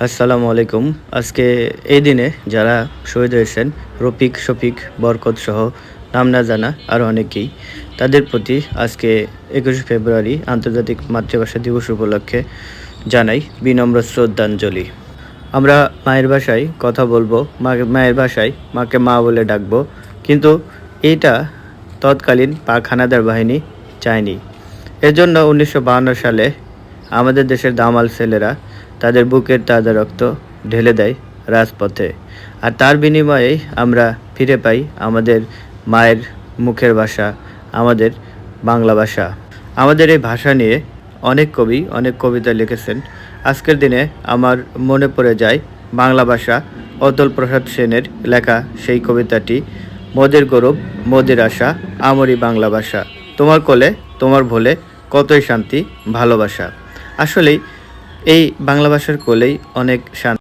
আসসালামু আলাইকুম। আজকে এই দিনে যারা শহীদ হয়েছেন, রফিক, শফিক, বরকত সহ নাম না জানা আরও অনেকেই, তাদের প্রতি আজকে একুশে ফেব্রুয়ারি আন্তর্জাতিক মাতৃভাষা দিবস উপলক্ষে জানাই বিনম্র শ্রদ্ধাঞ্জলি। আমরা মায়ের ভাষায় কথা বলব, মা- মায়ের ভাষায় মাকে মা বলে ডাকবো, কিন্তু এইটা তৎকালীন পাক হানাদার বাহিনী চায়নি। এজন্য উনিশশো সালে আমাদের দেশের দামাল ছেলেরা তাদের বুকের তাজা রক্ত ঢেলে দেয় রাজপথে। আর তার বিনিময়েই আমরা ফিরে পাই আমাদের মায়ের মুখের ভাষা, আমাদের বাংলা ভাষা। আমাদের এই ভাষা নিয়ে অনেক কবি, অনেক কবিতা লিখেছেন। আজকের দিনে আমার মনে পড়ে যায় বাংলা ভাষা অতুল প্রসাদ সেনের লেখা সেই কবিতাটি, মোদের গৌরব, মোদের আশা, আমরি বাংলা ভাষা। তোমার কোলে, তোমার ভোলে কতই শান্তি, ভালোবাসা। আসলেই এই বাংলা ভাষার কোলেই অনেক শান্তি।